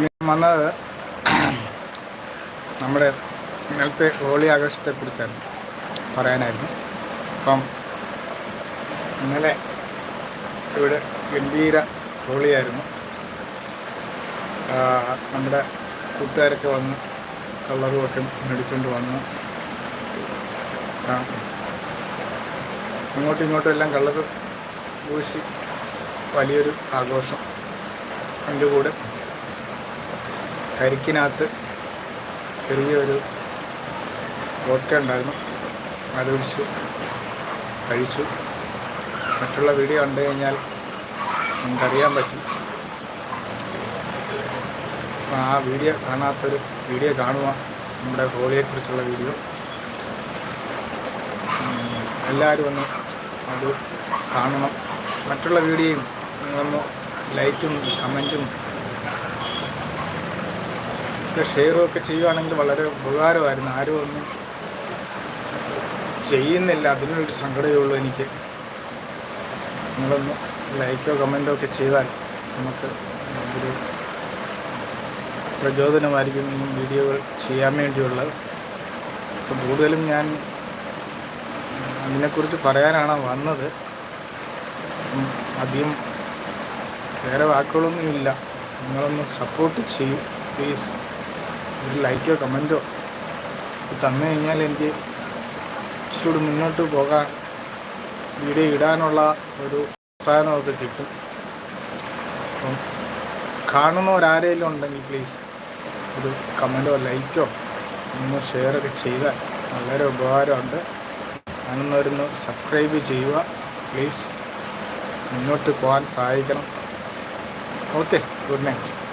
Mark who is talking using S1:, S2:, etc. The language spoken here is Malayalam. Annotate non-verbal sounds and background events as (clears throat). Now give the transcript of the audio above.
S1: ഞാൻ വന്നത് (clears throat) നമ്മുടെ ഇന്നലത്തെ ഹോളി ആഘോഷത്തെക്കുറിച്ചാണ് പറയാനായിരുന്നു. അപ്പം ഇന്നലെ ഇവിടെ ഗംഭീര ഹോളിയായിരുന്നു. നമ്മുടെ കൂട്ടുകാരൊക്കെ വന്ന് കളറുമൊക്കെ മേടിച്ചുകൊണ്ട് വന്ന് അങ്ങോട്ടും ഇങ്ങോട്ടും എല്ലാം കള്ളത് പൂശി വലിയൊരു ആഘോഷം. അതിന്റെ കൂടെ കരിക്കിനകത്ത് ചെറിയൊരു വോഡ്ക ഉണ്ടായിരുന്നു. അതൊഴിച്ച് കഴിച്ചു. മറ്റുള്ള വീഡിയോ കണ്ടു കഴിഞ്ഞാൽ നമുക്കറിയാൻ പറ്റും. ആ വീഡിയോ കാണാത്തൊരു വീഡിയോ കാണുക. നമ്മുടെ ഹോളിയെക്കുറിച്ചുള്ള വീഡിയോ. എല്ലാവരും ഒന്ന് അത് കാണണം. മറ്റുള്ള വീഡിയോയും നിങ്ങളൊന്ന് ലൈക്കും കമന്റും ഒക്കെ ഷെയറും ഒക്കെ ചെയ്യുകയാണെങ്കിൽ വളരെ ഉപകാരമായിരുന്നു. ആരും ഒന്നും ചെയ്യുന്നില്ല. അതിനൊരു സങ്കടമേ ഉള്ളൂ എനിക്ക്. നിങ്ങളൊന്ന് ലൈക്കോ കമന്റോ ഒക്കെ ചെയ്താൽ നമുക്ക് ഒരു പ്രചോദനമായിരിക്കും ഈ വീഡിയോകൾ ചെയ്യാൻ വേണ്ടിയുള്ളത്. അപ്പം കൂടുതലും ഞാൻ അതിനെക്കുറിച്ച് പറയാനാണ് വന്നത്. അധികം വേറെ വാക്കുകളൊന്നും ഇല്ല. നിങ്ങളൊന്ന് സപ്പോർട്ട് ചെയ്യും പ്ലീസ് ഒരു ലൈക്കോ കമന്റോ തന്നു കഴിഞ്ഞാൽ എനിക്ക് ഇച്ചിരി മുന്നോട്ട് പോകാൻ വീഡിയോ ഇടാനുള്ള ഒരു പ്രോത്സാഹനമൊക്കെ കിട്ടും. അപ്പം കാണുന്നവരാരെങ്കിലും ഉണ്ടെങ്കിൽ പ്ലീസ് ഒരു കമന്റോ ലൈക്കോ ഒന്ന് ഷെയറൊക്കെ ചെയ്താൽ വളരെ ഉപകാരമുണ്ട്. കാണുന്നവരൊന്ന് സബ്സ്ക്രൈബ് ചെയ്യുക. പ്ലീസ് മുന്നോട്ട് പോകാൻ സഹായിക്കണം. Okay good night